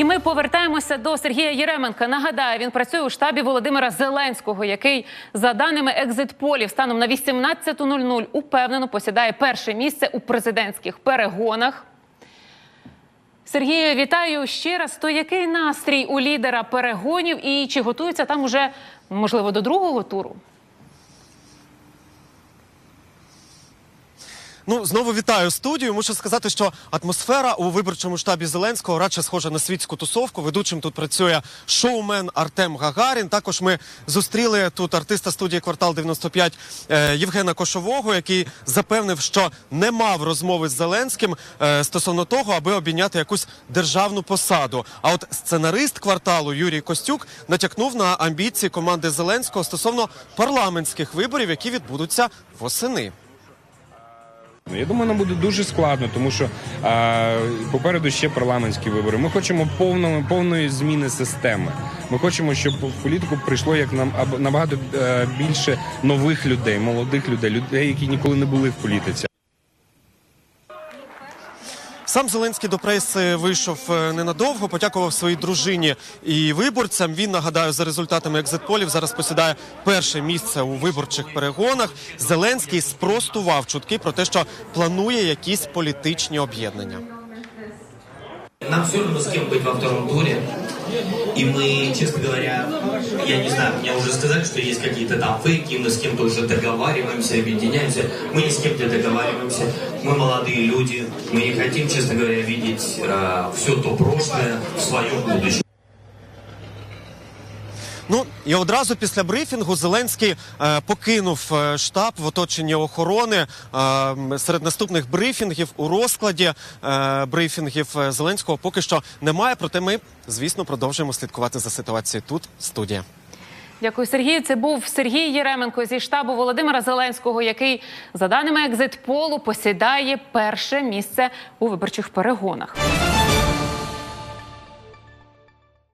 І ми повертаємося до Сергія Єременка. Нагадаю, він працює у штабі Володимира Зеленського, який, за даними екзитполів, станом на 18.00 упевнено посідає перше місце у президентських перегонах. Сергію, вітаю ще раз. То який настрій у лідера перегонів і чи готується там уже можливо до другого туру? Ну знову вітаю студію. Мушу сказати, що атмосфера у виборчому штабі Зеленського радше схожа на світську тусовку. Ведучим тут працює шоумен Артем Гагарін. Також ми зустріли тут артиста студії квартал 95 е, Євгена Кошового, який запевнив, що не мав розмови з Зеленським е, стосовно того, аби обійняти якусь державну посаду. А от сценарист кварталу Юрій Костюк натякнув на амбіції команди Зеленського стосовно парламентських виборів, які відбудуться восени. Ну, Я думаю, нам буде дуже складно, тому що а, попереду ще парламентські вибори. Ми хочемо повної повної зміни системи. Ми хочемо, щоб в політику прийшло як нам набагато е, більше нових людей, молодих людей, людей, які ніколи не були в політиці. Сам Зеленський до преси вийшов е, ненадовго, подякував своїй дружині і виборцям. Він нагадаю за результатами екзитполів зараз посідає перше місце у виборчих перегонах. Зеленський спростував чутки про те, що планує якісь політичні об'єднання. Нам все одно з ким бути во втором туре. И мы, честно говоря, я не знаю, мне уже сказали, что есть какие-то там фейки, мы с кем-то уже договариваемся, объединяемся. Мы не с кем-то договариваемся. Мы молодые люди. Мы не хотим, честно говоря, видеть все то прошлое в своем будущем. Ну і одразу після брифінгу Зеленський е, покинув е, штаб в оточенні охорони. Е, серед наступних брифінгів у розкладі е, брифінгів е, Зеленського поки що немає. Проте ми, звісно, продовжуємо слідкувати за ситуацією тут. Студія. Дякую, Сергію. Це був Сергій Єременко зі штабу Володимира Зеленського, який, за даними екзитполу, посідає перше місце у виборчих перегонах.